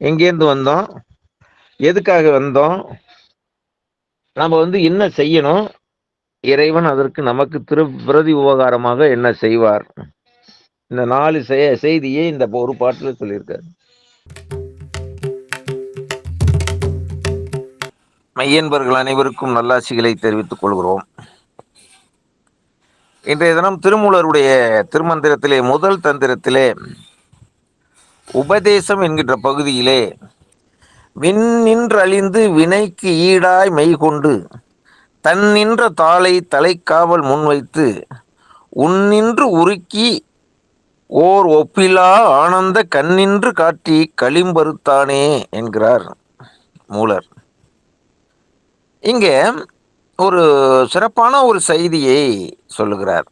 எங்கேருந்து வந்தோம்? எதுக்காக வந்தோம்? நம்ம வந்து என்ன செய்யணும்? இறைவன் அதற்கு நமக்கு திரு பிரதி உபகாரமாக என்ன செய்வார்? இந்த நாலு செய- செய்தியே இந்த ஒரு பாட்டில் சொல்லியிருக்காரு. மையன்பர்கள் அனைவருக்கும் நல்லாசிகளை தெரிவித்துக் கொள்கிறோம். இன்றைய தினம் திருமூலருடைய திருமந்திரத்திலே முதல் தந்திரத்திலே உபதேசம் என்கின்ற பகுதியிலே விண்ணின்றழிந்து வினைக்கு ஈடாய் மெய்கொண்டு தன்னின்ற தாளை தலைக்காவல் முன்வைத்து உன்னின்று உருக்கி ஓர் ஒப்பிலா ஆனந்த கண்ணின்று காட்டி களிம்பருத்தானே என்கிறார் மூலர். இங்கே ஒரு சிறப்பான ஒரு செய்தியை சொல்லுகிறார்.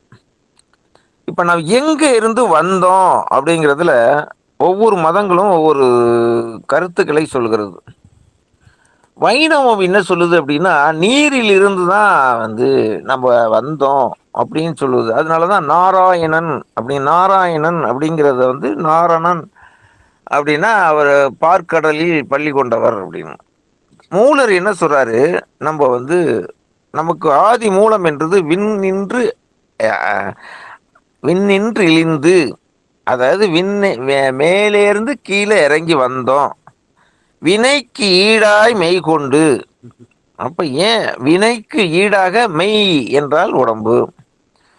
இப்போ நாம் எங்கே இருந்து வந்தோம் அப்படிங்கிறதுல ஒவ்வொரு மதங்களும் ஒவ்வொரு கருத்துக்களை சொல்கிறது. வைணவம் என்ன சொல்லுது அப்படின்னா நீரில் இருந்து தான் வந்து நம்ம வந்தோம் அப்படின்னு சொல்லுது. அதனால தான் நாராயணன் அப்படி நாராயணன் அப்படிங்கிறத வந்து நாரணன் அப்படின்னா அவர் பார்க்கடலில் பள்ளி கொண்டவர் அப்படின்னு. மூலர் என்ன சொல்கிறாரு நம்ம வந்து நமக்கு ஆதி மூலம் என்றது விண் நின்று அஹ், விண்ணின்று இழிந்து அதாவது விண்ணை மே- மேலேருந்து கீழே இறங்கி வந்தோம். வினைக்கு ஈடாய் மெய் கொண்டு. அப்ப ஏன்? வினைக்கு ஈடாக மெய் என்றால் உடம்பு.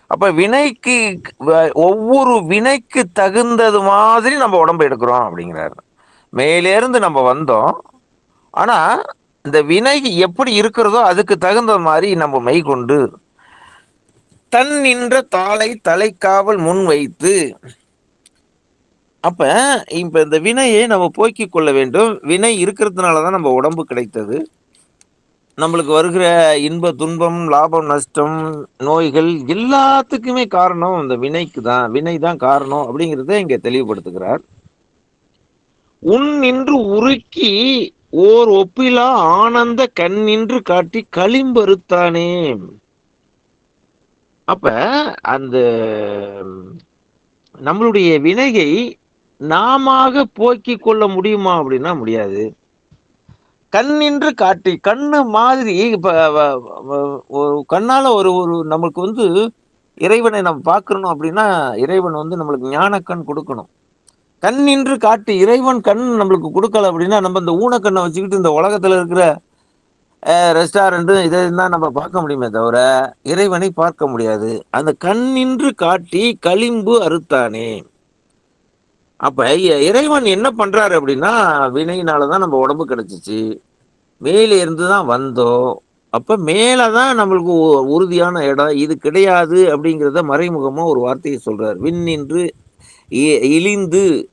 அப்ப வினைக்கு வ- ஒவ்வொரு வினைக்கு தகுந்தது மாதிரி நம்ம உடம்பு எடுக்கிறோம் அப்படிங்கிறாரு. மேலேருந்து நம்ம வந்தோம். ஆனா இந்த வினை எப்படி இருக்கிறதோ அதுக்கு தகுந்த மாதிரி நம்ம மெய் கொண்டு. தன் நின்ற தாளை தலைக்காவல் முன் வைத்து. அப்ப இப்ப இந்த வினையை நம்ம போக்கிக் கொள்ள வேண்டும். வினை இருக்கிறதுனால தான் நம்ம உடம்பு கிடைத்தது. நம்மளுக்கு வருகிற இன்ப துன்பம் லாபம் நஷ்டம் நோய்கள் எல்லாத்துக்குமே காரணம் இந்த வினைக்கு தான். வினை தான் காரணம் அப்படிங்கிறத இங்க தெளிவுபடுத்துகிறார். உன் நின்று உருக்கி ஓர் ஒப்பிலா ஆனந்த கண் நின்று காட்டி களிம்பருத்தானே அப்ப அந்த நம்மளுடைய வினையை நாமாக போக்கிக் கொள்ள முடியுமா அப்படின்னா முடியாது. கண்ணின்று காட்டி கண்ணு மாதிரி இப்போ கண்ணால் ஒரு ஒரு நம்மளுக்கு வந்து இறைவனை நம்ம பார்க்கணும் அப்படின்னா இறைவன் வந்து நம்மளுக்கு ஞான கண் கொடுக்கணும். கண் நின்று காட்டி இறைவன் கண் நம்மளுக்கு கொடுக்கல அப்படின்னா நம்ம இந்த ஊனக்கண்ணை வச்சுக்கிட்டு இந்த உலகத்தில் இருக்கிற ரெஸ்டாரண்ட்டு இதை தான் நம்ம பார்க்க முடியுமே தவிர இறைவனை பார்க்க முடியாது. அந்த கண் நின்று காட்டி களிம்பு அறுத்தானே. அப்ப இ- இறைவன் என்ன பண்றாரு அப்படின்னா வினையினாலதான் நம்ம உடம்பு கிடைச்சிச்சு. மேலே இருந்து தான் வந்தோம். அப்ப மேலதான் நம்மளுக்கு உ- உறுதியான இடம். இது கிடையாது அப்படிங்கிறத மறைமுகமா ஒரு வார்த்தையை சொல்றாரு. விண்ணின்று இ- இழிந்து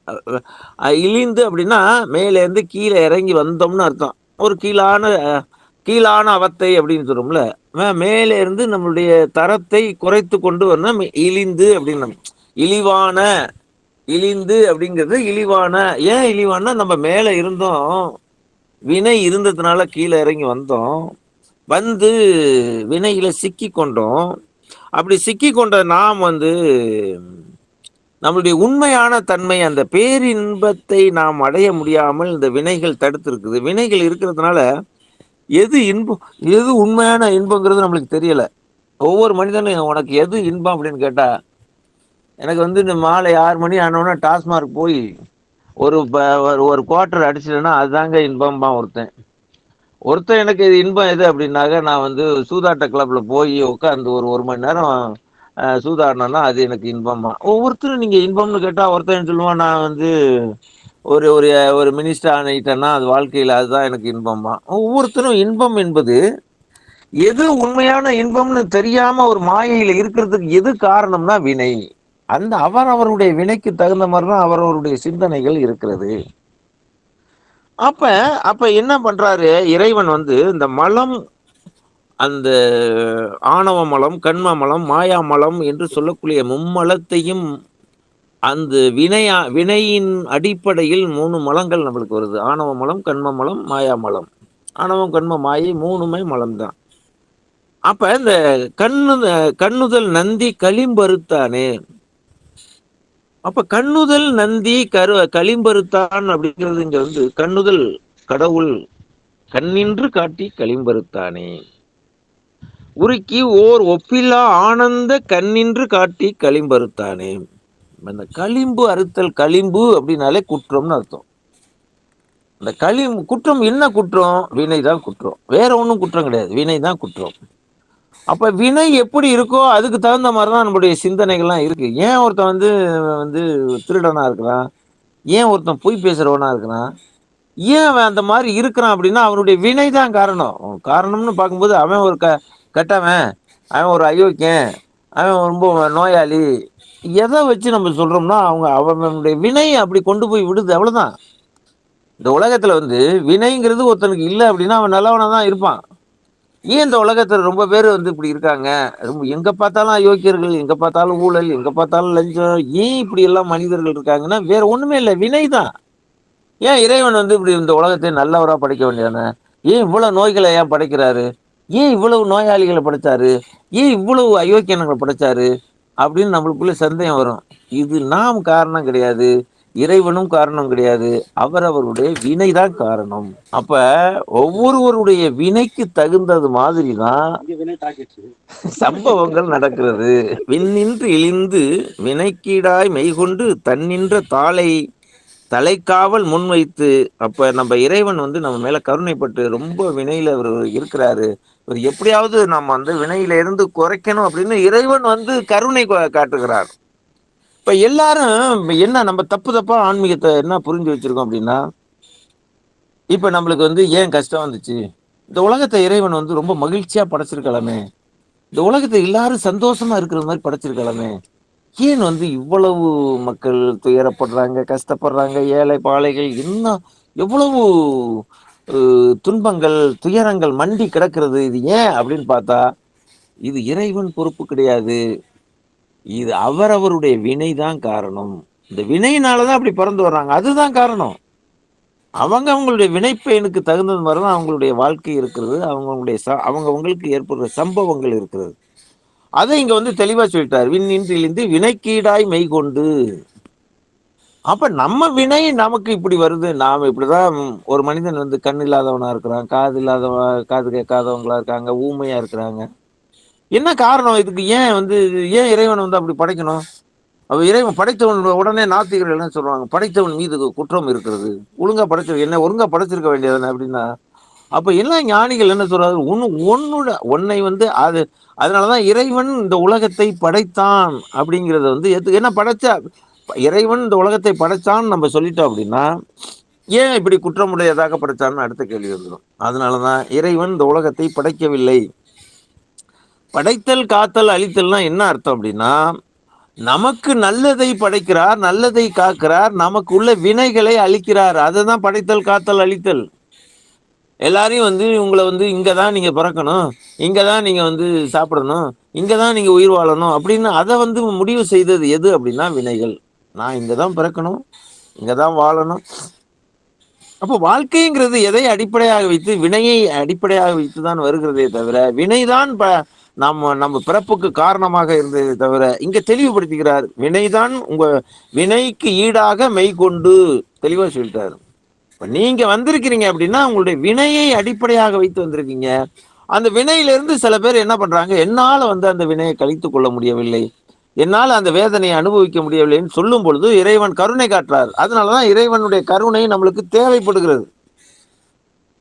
இழிந்து அப்படின்னா மேலே இருந்து கீழே இறங்கி வந்தோம்னு அர்த்தம். ஒரு கீழான கீழான அவத்தை அப்படின்னு சொல்றோம்ல. மேலே இருந்து நம்மளுடைய தரத்தை குறைத்து கொண்டு வரணும். இழிந்து அப்படின்னு இழிவான இழிந்து அப்படிங்கிறது இழிவான ஏன் இழிவானா நம்ம மேலே இருந்தோம் வினை இருந்ததுனால கீழே இறங்கி வந்தோம் வந்து வினையில சிக்கி கொண்டோம். அப்படி சிக்கி கொண்ட நாம் வந்து நம்மளுடைய உண்மையான தன்மை அந்த பேரின்பத்தை நாம் அடைய முடியாமல் இந்த வினைகள் தடுத்திருக்குது. வினைகள் இருக்கிறதுனால எது இன்பம் எது உண்மையான இன்பங்கிறது நம்மளுக்கு தெரியல. ஒவ்வொரு மனிதனும் உனக்கு எது இன்பம் அப்படின்னு கேட்டா எனக்கு வந்து இந்த மாலை ஆறு மணி ஆனோன்னா டாஸ்மார்க் போய் ஒரு ப- ஒரு- குவார்ட்டர் அடிச்சிட்டேன்னா அதுதாங்க இன்பம்பான் ஒருத்தன். ஒருத்தன் எனக்கு இது இன்பம் எது அப்படின்னாக்க நான் வந்து சூதாட்ட கிளப்ல போய் உட்காந்து ஒரு ஒரு மணி நேரம் சூதாடினா சூதாடினேன்னா அது எனக்கு இன்பமா ஒவ்வொருத்தரும் நீங்க இன்பம்னு கேட்டா ஒருத்தன் சொல்லுவான் நான் வந்து ஒரு ஒரு ஒரு மினிஸ்டர் ஆனிட்டேன்னா அது வாழ்க்கையில் அதுதான் எனக்கு இன்பமா ஒவ்வொருத்தரும் இன்பம் என்பது எது உண்மையான இன்பம்னு தெரியாம ஒரு மாயையில இருக்கிறதுக்கு எது காரணம்னா வினை. அந்த அவர் அவருடைய வினைக்கு தகுந்த மாதிரி தான் அவர் அவருடைய சிந்தனைகள் இருக்கிறது. அப்ப அப்ப என்ன பண்றாரு? இறைவன் வந்து இந்த மலம் அந்த ஆணவ மலம் கண்ம மலம் மாயா மலம் என்று சொல்லக்கூடிய மும்மலத்தையும் அந்த வினையா வினையின் அடிப்படையில் மூணு மலங்கள் நம்மளுக்கு வருது. ஆணவ மலம் கண்ம மலம் மாயா மலம். ஆணவம் கண்ம மாயை மூணுமே மலம்தான். அப்ப இந்த கண்ணு கண்ணுதல் நந்தி களிம்பருத்தானே? அப்ப கண்ணுதல் நந்தி கரு களிம்பருத்தான் அப்படிங்கிறது இங்க வந்து கண்ணுதல் கடவுள் கண்ணின்று காட்டி களிம்பருத்தானே. உருக்கி ஓர் ஒப்பில்லா ஆனந்த கண்ணின்று காட்டி களிம்பருத்தானே. அந்த களிம்பு அறுத்தல் களிம்பு அப்படின்னாலே குற்றம்னு அர்த்தம். அந்த களி குற்றம் என்ன குற்றம்? வினை தான் குற்றம். வேற ஒன்றும் குற்றம் கிடையாது. வினை தான் குற்றம். அப்ப வினை எப்படி இருக்கோ அதுக்கு தகுந்த மாதிரிதான் நம்முடைய சிந்தனைகள்லாம் இருக்கு. ஏன் ஒருத்தன் வந்து வந்து திருடனா இருக்கிறான்? ஏன் ஒருத்தன் பொய் பேசுறவனா இருக்கிறான்? ஏன் அவன் அந்த மாதிரி இருக்கிறான் அப்படின்னா அவனுடைய வினை தான் காரணம். காரணம்னு பார்க்கும்போது அவன் ஒரு க கெட்டவன் அவன் ஒரு அயோக்கியன் அவன் ரொம்ப நோயாளி. எதை வச்சு நம்ம சொல்றோம்னா அவங்க அவனுடைய வினை அப்படி கொண்டு போய் விடுது அவ்வளவுதான். இந்த உலகத்துல வந்து வினைங்கிறது ஒருத்தனுக்கு இல்லை அப்படின்னா அவன் நல்லவனா தான் இருப்பான். ஏன் இந்த உலகத்துல ரொம்ப பேர் வந்து இப்படி இருக்காங்க? ரொம்ப எங்க பார்த்தாலும் அயோக்கியர்கள் எங்க பார்த்தாலும் ஊழல் எங்க பார்த்தாலும் லஞ்சம். ஏன் இப்படி எல்லாம் மனிதர்கள் இருக்காங்கன்னா வேற ஒண்ணுமே இல்லை வினை தான். ஏன் இறைவன் வந்து இப்படி இந்த உலகத்தை நல்லவரா படைக்க வேண்டியதானே? ஏன் இவ்வளவு நோய்களை ஏன் படைக்கிறாரு? ஏன் இவ்வளவு நோயாளிகளை படைச்சாரு? ஏன் இவ்வளவு அயோக்கியனங்களை படைச்சாரு? அப்படின்னு நம்மளுக்குள்ள சந்தேகம் வரும். இது நாம் காரணம் கிடையாது. இறைவனும் காரணம் கிடையாது. அவரவருடைய வினைதான் காரணம். அப்ப ஒவ்வொருவருடைய வினைக்கு தகுந்தது மாதிரி தான் சம்பவங்கள் நடக்கிறது. விண்ணின்று இழிந்து வினைக்கீடாய் மெய்கொண்டு தன்னின்ற தாளை தலைக்காவல் முன்வைத்து அப்ப நம்ம இறைவன் வந்து நம்ம மேல கருணைப்பட்டு ரொம்ப வினையில அவர் இருக்கிறாரு. இவர் எப்படியாவது நம்ம வந்து வினையில இருந்து குறைக்கணும் அப்படின்னு இறைவன் வந்து கருணை காட்டுகிறார். இப்ப எல்லாரும் என்ன நம்ம தப்பு தப்பா ஆன்மீகத்தை என்ன புரிஞ்சு வச்சிருக்கோம் அப்படின்னா இப்ப நம்மளுக்கு வந்து ஏன் கஷ்டம் வந்துச்சு? இந்த உலகத்தை இறைவன் வந்து ரொம்ப மகிழ்ச்சியா படைச்சிருக்கலாமே. இந்த உலகத்தை எல்லாரும் சந்தோஷமா இருக்கிற மாதிரி படைச்சிருக்கலாமே. ஏன் வந்து இவ்வளவு மக்கள் துயரப்படுறாங்க கஷ்டப்படுறாங்க ஏழை பாலைகள் இன்னும் எவ்வளவு துன்பங்கள் துயரங்கள் மண்டி கிடக்கிறது இது ஏன் அப்படின்னு பார்த்தா இது இறைவன் பொறுப்பு கிடையாது. இது அவரவருடைய வினை தான் காரணம். இந்த வினையினாலதான் அப்படி பிறந்து வர்றாங்க. அதுதான் காரணம். அவங்க அவங்களுடைய வினைப்பயனுக்கு தகுந்தது மாதிரி தான் அவங்களுடைய வாழ்க்கை இருக்கிறது. அவங்களுடைய ச அவங்கவுங்களுக்கு ஏற்படுற சம்பவங்கள் இருக்கிறது. அதை இங்கே வந்து தெளிவாக சொல்லிட்டார். விண்ணின்றிலிருந்து வினைக்கீடாய் மெய் கொண்டு. அப்போ நம்ம வினை நமக்கு இப்படி வருது. நாம் இப்படி தான் ஒரு மனிதன் வந்து கண் இல்லாதவனாக இருக்கிறான் காது இல்லாதவன் காது கேட்காதவங்களாக இருக்காங்க ஊமையாக இருக்கிறாங்க. என்ன காரணம்? இதுக்கு ஏன் வந்து ஏன் இறைவன் வந்து அப்படி படைக்கணும்? அவ இறைவன் படைத்தவன் உடனே நாத்திகர்கள் என்ன சொல்றாங்க படைத்தவன் மீது குற்றம் இருக்கிறது. ஒழுங்கா படைச்ச என்ன ஒழுங்கா படைச்சிருக்க வேண்டியது அப்படின்னா அப்ப என்ன ஞானிகள் என்ன சொல்றாரு ஒன்னு ஒன்னுட ஒன்னை வந்து அது அதனாலதான் இறைவன் இந்த உலகத்தை படைத்தான் அப்படிங்கறத வந்து என்ன படைச்சா இறைவன் இந்த உலகத்தை படைச்சான்னு நம்ம சொல்லிட்டோம் அப்படின்னா ஏன் இப்படி குற்றமுடையதாக படைச்சான்னு அடுத்த கேள்வி வந்துடும் அதனாலதான் இறைவன் இந்த உலகத்தை படைக்கவில்லை. படைத்தல் காத்தல் அழித்தல்னா என்ன அர்த்தம் அப்படின்னா நமக்கு நல்லதை படைக்கிறார் நல்லதை காக்கிறார் நமக்கு உள்ள வினைகளை அழிக்கிறார். அதை தான் படைத்தல் காத்தல் அழித்தல். எல்லாரையும் வந்து உங்களை வந்து இங்கே தான் நீங்கள் பிறக்கணும் இங்கே தான் நீங்கள் வந்து சாப்பிடணும் இங்கே தான் நீங்கள் உயிர் வாழணும் அப்படின்னு அதை வந்து முடிவு செய்தது எது அப்படின்னா வினைகள். நான் இங்கே தான் பிறக்கணும் இங்கே தான் வாழணும். அப்போ வாழ்க்கைங்கிறது எதை அடிப்படையாக வைத்து வினையை அடிப்படையாக வைத்து தான் வருகிறதே தவிர வினைதான் ப நம்ம நம்ம பிறப்புக்கு காரணமாக இருந்ததே தவிர இங்க தெளிவுபடுத்துகிறார் வினைதான் உங்க வினைக்கு ஈடாக மெய் கொண்டு தெளிவா சொல்லிட்டாரு. இப்ப நீங்க வந்திருக்கிறீங்க அப்படின்னா உங்களுடைய வினையை அடிப்படையாக வைத்து வந்திருக்கீங்க. அந்த வினையிலிருந்து சில பேர் என்ன பண்றாங்க என்னால வந்து அந்த வினையை கழித்து கொள்ள முடியவில்லை. என்னால் அந்த வேதனையை அனுபவிக்க முடியவில்லைன்னு சொல்லும் பொழுது இறைவன் கருணை காட்டுறார். அதனாலதான் இறைவனுடைய கருணை நம்மளுக்கு தேவைப்படுகிறது.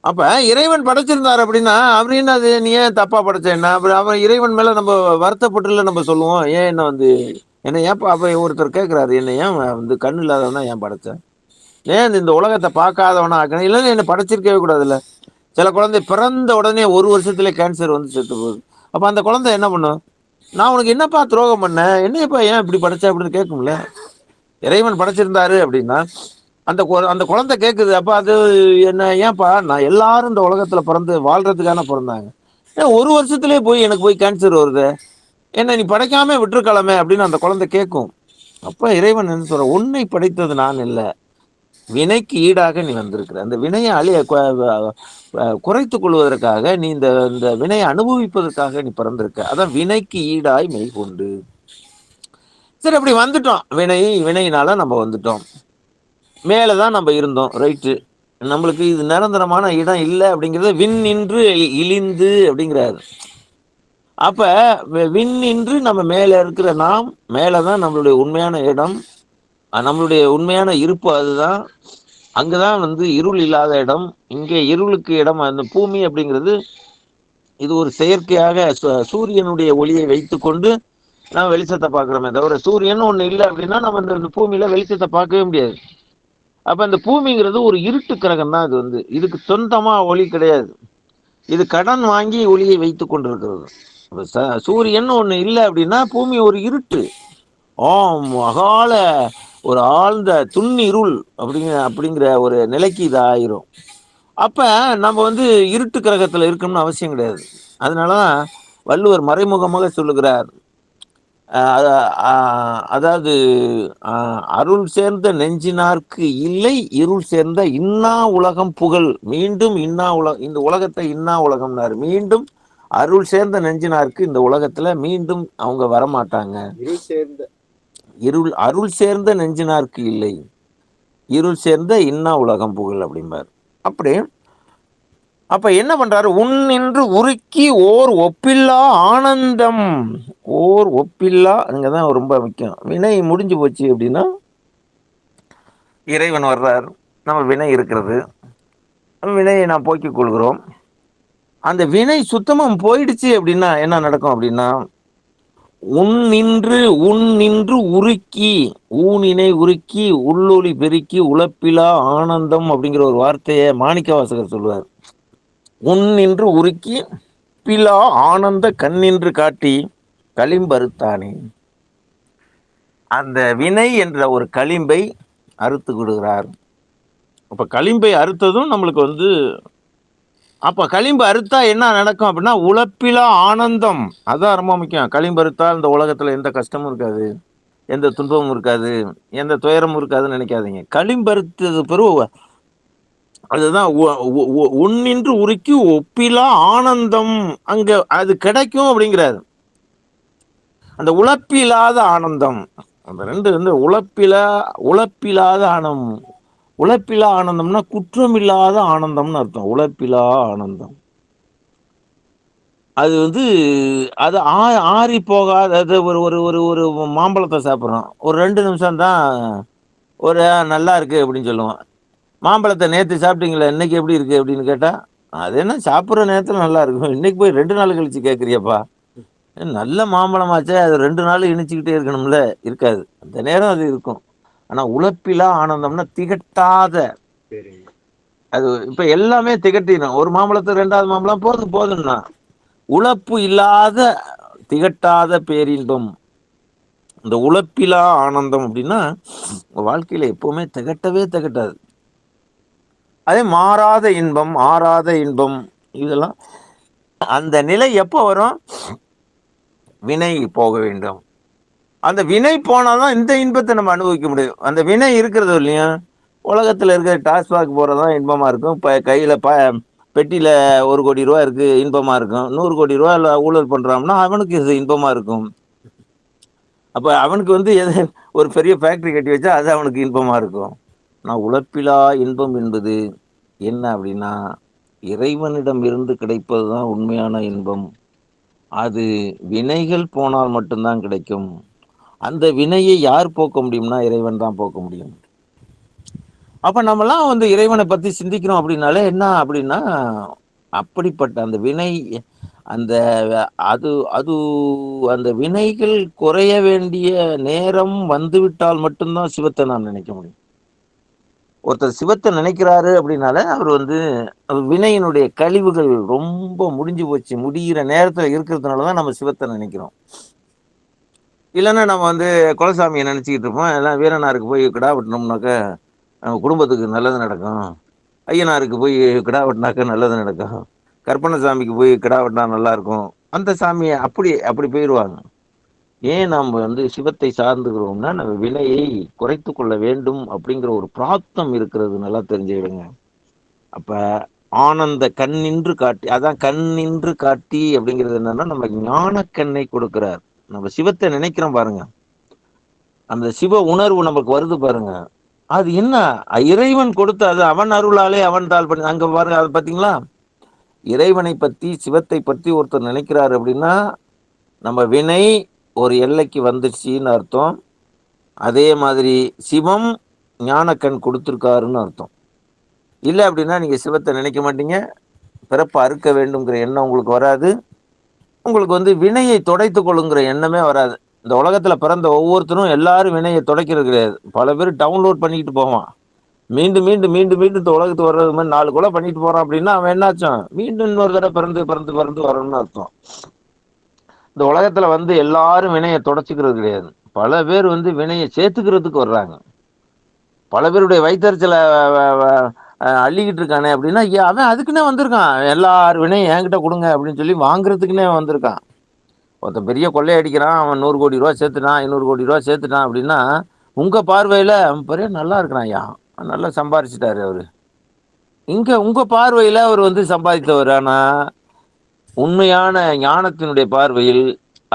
அப்ப இறைவன் படைச்சிருந்தார் அப்படின்னா அப்படின்னு அது நீ ஏன் தப்பா படைச்சேன்னா அப்புறம் அவன் இறைவன் மேல நம்ம வருத்தப்பட்டுல நம்ம சொல்லுவோம். ஏன் என்ன வந்து என்ன ஏன் அப்ப ஒருத்தர் கேட்கிறாரு என்ன ஏன் வந்து கண்ணு இல்லாதவனா ஏன் படைச்சேன் ஏன் இந்த உலகத்தை பார்க்காதவனா ஆக்கணும் இல்லைன்னு என்ன படைச்சிருக்கவே கூடாதுல்ல. சில குழந்தை பிறந்த உடனே ஒரு வருஷத்துல கேன்சர் வந்து செத்து போகுது. அப்ப அந்த குழந்தை என்ன பண்ணும்? நான் உனக்கு என்னப்பா துரோகம் பண்ணேன் என்னப்பா ஏன் இப்படி படைச்ச? அப்படின்னு கேட்கும்ல. இறைவன் படைச்சிருந்தாரு அப்படின்னா அந்த அந்த குழந்தை கேட்குது அப்ப அது என்ன ஏன்ப்பா நான் எல்லாரும் இந்த உலகத்துல பிறந்து வாழ்றதுக்கான பிறந்தாங்க. ஏன் ஒரு வருஷத்துலேயே போய் எனக்கு போய் கேன்சர் வருது. என்ன நீ படைக்காம விட்டுருக்கலாமே அப்படின்னு அந்த குழந்தை கேட்கும் அப்ப இறைவன் என்ன சொல்ற உன்னை படைத்தது நான் இல்லை. வினைக்கு ஈடாக நீ வந்திருக்கிற. அந்த வினையை அழிய குறைத்து கொள்வதற்காக நீ இந்த இந்த வினையை அனுபவிப்பதற்காக நீ பிறந்திருக்க. அதான் வினைக்கு ஈடாய் மெய் கொண்டு சரி அப்படி வந்துட்டோம். வினை வினையினால நம்ம வந்துட்டோம். மேலே தான் நம்ம இருந்தோம் ரைட்டு நம்மளுக்கு இது நிரந்தரமான இடம் இல்லை அப்படிங்கிறத விண் நின்று இழிந்து அப்படிங்கிறாரு. அப்ப விண் நின்று நம்ம மேலே இருக்கிற நாம் மேலே தான் நம்மளுடைய உண்மையான இடம். நம்மளுடைய உண்மையான இருப்பு அதுதான். அங்கதான் வந்து இருள் இல்லாத இடம். இங்கே இருளுக்கு இடம் அந்த பூமி அப்படிங்கிறது இது ஒரு செயற்கையாக சூரியனுடைய ஒளியை வைத்துக்கொண்டு நான் வெளிச்சத்தை பார்க்குறோமே தவிர சூரியன் ஒன்று இல்லை அப்படின்னா நம்ம இந்த பூமியில வெளிச்சத்தை பார்க்கவே முடியாது. அப்ப இந்த பூமிங்கிறது ஒரு இருட்டு கிரகம் தான் அது வந்து. இதுக்கு சொந்தமா ஒளி கிடையாது. இது கடன் வாங்கி ஒளியை வைத்து கொண்டிருக்கிறது. சூரியன் ஒண்ணு இல்லை அப்படின்னா பூமி ஒரு இருட்டு. ஆம் அகால ஒரு ஆழ்ந்த துண்ணிருள் அப்படிங்கிற அப்படிங்கிற ஒரு நிலைக்கு இது ஆயிரும். அப்ப நம்ம வந்து இருட்டு கிரகத்துல இருக்கணும்னு அவசியம் கிடையாது. அதனாலதான் வள்ளுவர் மறைமுகமாக சொல்லுகிறார் அதாவது அருள் சேர்ந்த நெஞ்சினார்க்கு இல்லை இருள் சேர்ந்த இன்னா உலகம் புகழ். மீண்டும் இன்னா உலகம் இந்த உலகத்தை இன்னா உலகம்னாரு. மீண்டும் அருள் சேர்ந்த நெஞ்சினார்க்கு இந்த உலகத்துல மீண்டும் அவங்க வரமாட்டாங்க. இருள் சேர்ந்த. இருள் அருள் சேர்ந்த நெஞ்சினார்க்கு இல்லை. இருள் சேர்ந்த இன்னா உலகம் புகழ் அப்படிம்பார். அப்படி அப்போ என்ன பண்ணுறாரு உன் நின்று உருக்கி ஓர் ஒப்பில்லா ஆனந்தம். ஓர் ஒப்பில்லா அங்கதான் ரொம்ப முக்கியம். வினை முடிஞ்சு போச்சு அப்படின்னா இறைவன் வர்றார். நம்ம வினை இருக்கிறது. வினையை நான் போக்கிக் கொள்கிறோம். அந்த வினை சுத்தமாக போயிடுச்சு அப்படின்னா என்ன நடக்கும் அப்படின்னா உன் நின்று உன் நின்று உருக்கி ஊனினை உருக்கி உள்ளொளி பெருக்கி உழப்பிலா ஆனந்தம் அப்படிங்கிற ஒரு வார்த்தையை மாணிக்க வாசகர் சொல்லுவார். உன் நின்று உருக்கி பிலா ஆனந்த கண்ணின்று காட்டி களிம்பறுத்தானே. அந்த வினை என்ற ஒரு களிம்பை அறுத்து கொடுக்கிறார் அப்போ களிம்பை அறுத்ததும் நம்மளுக்கு வந்து அப்போ களிம்பு அறுத்தா என்ன நடக்கும் அப்படின்னா உழப்பிலா ஆனந்தம். அதுதான் ரொம்ப முக்கியம். களிம்பு அறுத்தால் இந்த உலகத்தில் எந்த கஷ்டமும் இருக்காது. எந்த துன்பமும் இருக்காது. எந்த துயரமும் இருக்காதுன்னு நினைக்காதீங்க. களிம்பருத்தது பிறகு அதுதான் உன்னின்று உருக்கி ஒப்பிலா ஆனந்தம். அங்க அது கிடைக்கும் அப்படிங்கிறாரு. அந்த உழப்பில்லாத ஆனந்தம். அந்த ரெண்டு வந்து உழப்பில உழப்பில்லாத ஆனம். உழப்பிலா ஆனந்தம்னா குற்றமில்லாத ஆனந்தம்னு அர்த்தம். உழப்பிலா ஆனந்தம். அது வந்து அது ஆ ஆறி போகாத அது ஒரு ஒரு ஒரு ஒரு மாம்பழத்தை சாப்பிட்றோம். ஒரு ரெண்டு நிமிஷம் தான் ஒரு நல்லா இருக்கு அப்படின்னு சொல்லுவோம். மாம்பழத்தை நேற்று சாப்பிட்டீங்களா இன்னைக்கு எப்படி இருக்கு அப்படின்னு கேட்டா அது என்ன சாப்பிட்ற நேரத்தில் நல்லா இருக்கும். இன்னைக்கு போய் ரெண்டு நாள் கழிச்சு கேட்குறியப்பா நல்ல மாம்பழமாச்சே அது ரெண்டு நாள் இணைச்சிக்கிட்டே இருக்கணும்ல. இருக்காது. அந்த நேரம் அது இருக்கும். ஆனா உழப்பிலா ஆனந்தம்னா திகட்டாத. அது இப்ப எல்லாமே திகட்டிடும் ஒரு மாம்பழத்தை ரெண்டாவது மாம்பழம் போதும் போதும்னா. உழப்பு இல்லாத திகட்டாத பேரின்பம். இந்த உழப்பிலா ஆனந்தம் அப்படின்னா வாழ்க்கையில எப்பவுமே திகட்டவே திகட்டாது. அதே மாறாத இன்பம் ஆறாத இன்பம் இதெல்லாம் அந்த நிலை எப்போ வரும்? வினை போக வேண்டும். அந்த வினை போனாதான் இந்த இன்பத்தை நம்ம அனுபவிக்க முடியும். அந்த வினை இருக்கிறது இல்லையா? உலகத்தில் இருக்கிற டாஸ்மாக் தான் இன்பமாக இருக்கும். இப்போ கையில் ப பெட்டியில் ஒரு கோடி ரூபா இருக்குது இன்பமாக இருக்கும். நூறு கோடி ரூபா இல்லை ஊழல் பண்ணுறோம்னா அவனுக்கு இது இன்பமாக இருக்கும். அப்போ அவனுக்கு வந்து எது ஒரு பெரிய ஃபேக்ட்ரி கட்டி வச்சா அது அவனுக்கு இன்பமாக இருக்கும். நான் உழப்பிலா இன்பம் என்பது என்ன அப்படின்னா இறைவனிடம் இருந்து கிடைப்பது தான் உண்மையான இன்பம். அது வினைகள் போனால் மட்டும்தான் கிடைக்கும். அந்த வினையை யார் போக்க முடியும்னா இறைவன் தான் போக்க முடியும். அப்போ நம்மலாம் வந்து இறைவனை பற்றி சிந்திக்கிறோம் அப்படின்னாலே என்ன அப்படின்னா அப்படிப்பட்ட அந்த வினை அந்த அது அது அந்த வினைகள் குறைய வேண்டிய நேரம் வந்துவிட்டால் மட்டும்தான் சிவத்தை நான் நினைக்க முடியும். ஒருத்தர் சிவத்தை நினைக்கிறாரு அப்படின்னால அவர் வந்து வினையினுடைய கழிவுகள் ரொம்ப முடிஞ்சு போச்சு. முடிகிற நேரத்தில் இருக்கிறதுனால தான் நம்ம சிவத்தை நினைக்கிறோம். இல்லைன்னா நம்ம வந்து குலசாமியை நினச்சிக்கிட்டு இருப்போம். எல்லாம் வீரனாருக்கு போய் கிடா வெட்டினோம்னாக்க நம்ம குடும்பத்துக்கு நல்லது நடக்கும். ஐயனாருக்கு போய் கிடா வெட்டினாக்க நல்லது நடக்கும். கற்பனை சாமிக்கு போய் கிடா வெட்டினா நல்லாயிருக்கும் அந்த சாமியை அப்படி அப்படி போயிடுவாங்க ஏன் நாம் வந்து சிவத்தை சார்ந்துக்கிறோம்னா நம்ம வினையை குறைத்து கொள்ள வேண்டும் அப்படிங்கிற ஒரு பிராப்தம் இருக்கிறது. நல்லா தெரிஞ்சுக்கிடுங்க. அப்ப ஆனந்த கண்ணின்று காட்டி அதான் கண் நின்று காட்டி அப்படிங்கிறது என்னன்னா நம்ம ஞான கண்ணை கொடுக்கிறார். நம்ம சிவத்தை நினைக்கிறோம் பாருங்க. அந்த சிவ உணர்வு நமக்கு வருது பாருங்க. அது என்ன? இறைவன் கொடுத்த அது அவன் அருளாலே அவன் தாள் பண்ணி அங்க பாருங்க அது பாத்தீங்களா? இறைவனை பத்தி சிவத்தை பத்தி ஒருத்தர் நினைக்கிறாரு அப்படின்னா நம்ம வினை ஒரு எல்லைக்கு வந்துடுச்சின்னு அர்த்தம். அதே மாதிரி சிவம் ஞானக்கண் கொடுத்துருக்காருன்னு அர்த்தம். இல்லை அப்படின்னா நீங்கள் சிவத்தை நினைக்க மாட்டீங்க. பிறப்பை அறுக்க வேண்டுங்கிற எண்ணம் உங்களுக்கு வராது. உங்களுக்கு வந்து வினையை தொடைத்து கொள்ளுங்கிற எண்ணமே வராது. இந்த உலகத்தில் பிறந்த ஒவ்வொருத்தரும் எல்லாரும் வினையை தொடைக்கிறது கிடையாது. பல பேர் டவுன்லோட் பண்ணிக்கிட்டு போவான். மீண்டும் மீண்டும் மீண்டும் மீண்டும் இந்த உலகத்துக்கு வர்றது மாதிரி நாலு கொலை பண்ணிட்டு போகிறான் அப்படின்னா அவன் என்னாச்சும் மீண்டும் இன்னொரு தடவை பிறந்து பிறந்து பிறந்து வரணும்னு அர்த்தம். இந்த உலகத்துல வந்து எல்லாரும் வினையை தொடச்சிக்கிறது கிடையாது. பல பேர் வந்து வினையை சேர்த்துக்கிறதுக்கு வர்றாங்க. பல பேருடைய வைத்தறிச்சலை அள்ளிக்கிட்டு இருக்கானே அப்படின்னா அவன் அதுக்குன்னே வந்திருக்கான். எல்லார் வினையும் என்கிட்ட கொடுங்க அப்படின்னு சொல்லி வாங்குறதுக்குன்னே வந்திருக்கான். ஒருத்தன் பெரிய கொள்ளையடிக்கிறான் அவன் நூறு கோடி ரூபா சேர்த்துட்டான் ஐநூறு கோடி ரூபா சேர்த்துட்டான் அப்படின்னா உங்கள் பார்வையில் அவன் பெரிய நல்லா இருக்கிறான் ஐயா நல்லா சம்பாரிச்சிட்டாரு அவர். இங்கே உங்கள் பார்வையில் அவர் வந்து சம்பாதித்தவர் ஆனால் உண்மையான ஞானத்தினுடைய பார்வையில்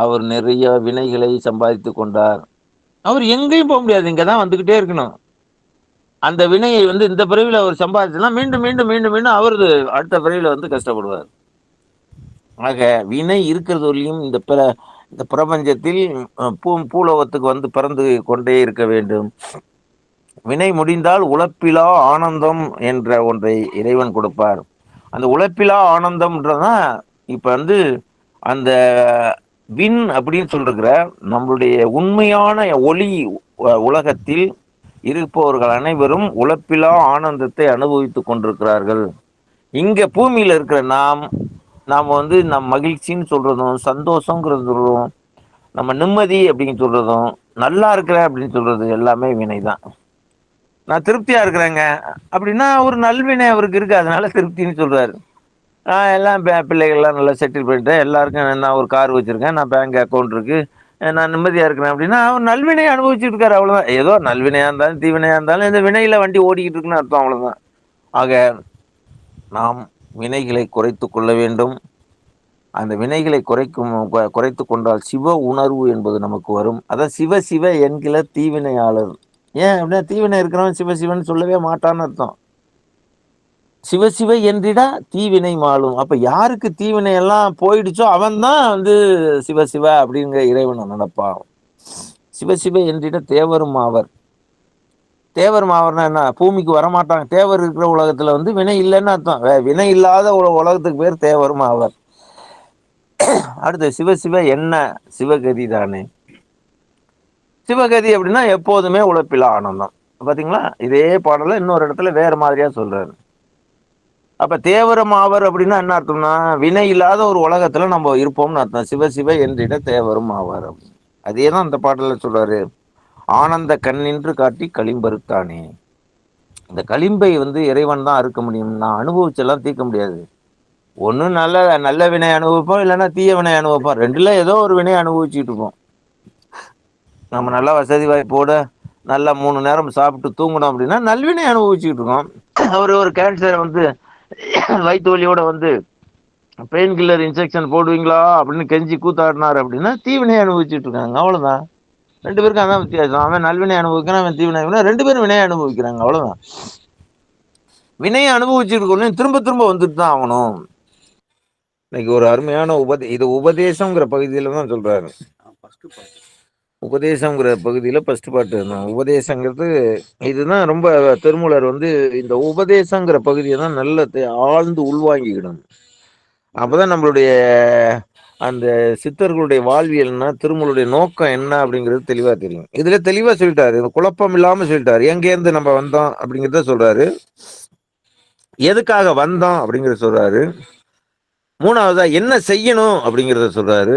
அவர் நிறைய வினைகளை சம்பாதித்து கொண்டார். அவர் எங்கேயும் போக முடியாது இங்கே தான் வந்துக்கிட்டே இருக்கணும். அந்த வினையை வந்து இந்த பிறவியில் அவர் சம்பாதிச்சுனா மீண்டும் மீண்டும் மீண்டும் மீண்டும் அவரது அடுத்த பிறவியில் வந்து கஷ்டப்படுவார். ஆக வினை இருக்கிறதுலையும் இந்த பிற இந்த பிரபஞ்சத்தில் பூ பூலோகத்துக்கு வந்து பிறந்து கொண்டே இருக்க வேண்டும். வினை முடிந்தால் உழப்பிலா ஆனந்தம் என்ற ஒன்றை இறைவன் கொடுப்பார். அந்த உழப்பிலா ஆனந்தம்ன்றதான் இப்ப வந்து அந்த வின் அப்படின்னு சொல்லிருக்கிற நம்மளுடைய உண்மையான ஒளி உலகத்தில் இருப்பவர்கள் அனைவரும் உழப்பிலா ஆனந்தத்தை அனுபவித்துக் கொண்டிருக்கிறார்கள். இங்க பூமியில இருக்கிற நாம் நாம் வந்து நம் மகிழ்ச்சின்னு சொல்றதும் சந்தோஷங்கிறதும் நம்ம நிம்மதி அப்படின்னு சொல்றதும் நல்லா இருக்கிற அப்படின்னு சொல்றது எல்லாமே வினை தான் நான் திருப்தியா இருக்கிறேங்க. அப்படின்னா ஒரு நல்வினை அவருக்கு இருக்கு. அதனால திருப்தின்னு சொல்றாரு. எல்லாம் பிள்ளைகள்லாம் நல்லா செட்டில் பண்ணிட்டேன். எல்லாருக்கும் நான் ஒரு கார் வச்சுருக்கேன். நான் பேங்க் அக்கௌண்ட் இருக்குது நான் நிம்மதியாக இருக்கிறேன் அப்படின்னா அவர் நல்வினை அனுபவிச்சுட்டு இருக்காரு அவ்வளோதான் ஏதோ நல்வினையாக இருந்தாலும் தீவினையாக இருந்தாலும் இந்த வினையில் வண்டி ஓடிக்கிட்டு இருக்குன்னு அர்த்தம் அவ்வளோதான் ஆக நாம் வினைகளை குறைத்து கொள்ள வேண்டும். அந்த வினைகளை குறைக்கும் குறைத்து கொண்டால் சிவ உணர்வு என்பது நமக்கு வரும். அதான் சிவ சிவ என்கிற தீவினையாளர். ஏன் அப்படின்னா தீவினை இருக்கிறவன் சிவ சிவன் சொல்லவே மாட்டான்னு அர்த்தம். சிவசிவ என்றிடா தீவினை மாளும் அப்ப யாருக்கு தீவினை எல்லாம் போயிடுச்சோ அவன் தான் வந்து சிவசிவ அப்படிங்கிற இறைவனை நடப்பான். சிவசிவ என்றிட தேவரும் ஆவர் தேவர் மாவர்னா என்ன? பூமிக்கு வரமாட்டாங்க. தேவர் இருக்கிற உலகத்துல வந்து வினை இல்லைன்னு அர்த்தம். வினை இல்லாத உலகத்துக்கு பேர் தேவரும் ஆவர் அடுத்து சிவசிவ என்ன? சிவகதி தானே. சிவகதி அப்படின்னா எப்போதுமே உழைப்பில ஆனந்தம். பாத்தீங்களா? இதே பாடல இன்னொரு இடத்துல வேற மாதிரியா சொல்றாரு. அப்ப தேவரம் ஆவர் அப்படின்னா என்ன அர்த்தம்னா வினை இல்லாத ஒரு உலகத்துல நம்ம இருப்போம்னு அர்த்தம். சிவ சிவ என்றிட தேவரும் ஆவார் அதே தான் அந்த பாடல சொல்றாரு. ஆனந்த கண்ணின்று காட்டி களிம்பருத்தானே இந்த களிம்பை வந்து இறைவன் தான் அறுக்க முடியும். நான் அனுபவிச்செல்லாம் தீர்க்க முடியாது. ஒன்று நல்ல நல்ல வினை அனுபவிப்போம் இல்லைன்னா தீய வினை அனுபவிப்போம். ரெண்டுல ஏதோ ஒரு வினை அனுபவிச்சுட்டு இருப்போம். நம்ம நல்லா வசதி வாய்ப்போட நல்லா மூணு நேரம் சாப்பிட்டு தூங்கணும் அப்படின்னா நல்வினை அனுபவிச்சுட்டு இருக்கோம். அவர் ஒரு கேன்சரை வந்து வயிற்று வலியோட வந்து பெயின் கில்லர் இன்ஜெக்ஷன் போடுவீங்களா? அப்படின்னு கெஞ்சி கூத்தாடினார் அப்படின்னா தீவினை அனுபவிச்சுட்டு இருக்காங்க. அவ்வளோதான் ரெண்டு பேருக்கும் அதான் வித்தியாசம். அவன் நல்வினை அனுபவிக்கிறான் அவன் தீவினை ரெண்டு பேரும் வினையை அனுபவிக்கிறாங்க. அவ்வளோதான் வினையை அனுபவிச்சுட்டு திரும்ப திரும்ப வந்துட்டு தான் ஆகணும். இன்னைக்கு ஒரு அருமையான உபதே இது உபதேசங்கிற பகுதியில் தான் சொல்றாரு உபதேசங்கிற பகுதியில் ஃபர்ஸ்ட் பாட்டு உபதேசங்கிறது இதுதான் ரொம்ப திருமூலர் வந்து இந்த உபதேசங்கிற பகுதியை தான் நல்ல ஆழ்ந்து உள்வாங்கிக்கணும் அப்போதான் நம்மளுடைய அந்த சித்தர்களுடைய வாழ்வியல்னா திருமூலுடைய நோக்கம் என்ன அப்படிங்கிறது தெளிவாக தெரியும். இதுல தெளிவாக சொல்லிட்டாரு. குழப்பம் இல்லாமல் சொல்லிட்டாரு. எங்கேருந்து நம்ம வந்தோம் அப்படிங்கிறத சொல்றாரு. எதுக்காக வந்தோம் அப்படிங்கிறத சொல்றாரு. மூணாவதா என்ன செய்யணும் அப்படிங்கிறத சொல்றாரு.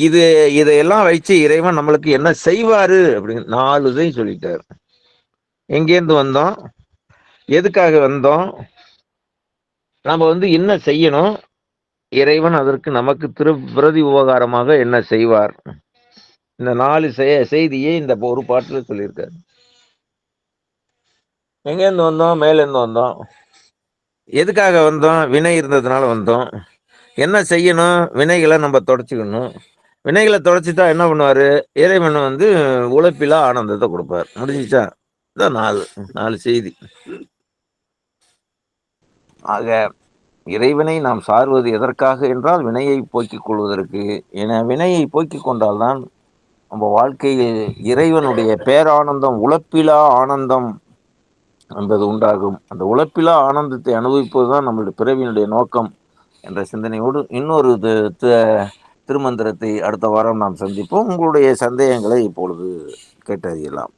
இது இதையெல்லாம் வச்சு இறைவன் நம்மளுக்கு என்ன செய்வாரு அப்படின்னு நாலு இதையும் சொல்லிட்டார். எங்கேருந்து வந்தோம்? எதுக்காக வந்தோம்? நம்ம வந்து என்ன செய்யணும்? இறைவன் அதற்கு நமக்கு திரு பிரதி உபகாரமாக என்ன செய்வார்? இந்த நாலு செய்தியே இந்த ஒரு பாட்டில் சொல்லியிருக்காரு. எங்கேருந்து வந்தோம்? மேலேருந்து வந்தோம். எதுக்காக வந்தோம்? வினை இருந்ததுனால வந்தோம். என்ன செய்யணும்? வினைகளை நம்ம தொடச்சிக்கணும். வினைகளை தொடச்சிட்டா என்ன பண்ணுவார்? இறைவன் வந்து உழைப்பிலா ஆனந்தத்தை கொடுப்பார். முடிஞ்சிச்சா? இதான் நாலு நாலு செய்தி. ஆக இறைவனை நாம் சார்வது எதற்காக என்றால் வினையை போக்கிக் கொள்வதற்கு. என வினையை போக்கிக் கொண்டால்தான் நம்ம வாழ்க்கையில் இறைவனுடைய பேரானந்தம் உழப்பிலா ஆனந்தம் என்பது உண்டாகும். அந்த உழப்பிலா ஆனந்தத்தை அனுபவிப்பது தான் நம்மளுடைய பிறவியினுடைய நோக்கம் என்ற சிந்தனையோடு இன்னொரு திருமந்திரத்தை அடுத்த வாரம் நாம் சந்திப்போம். உங்களுடைய சந்தேகங்களை இப்பொழுது கேட்டறியலாம்.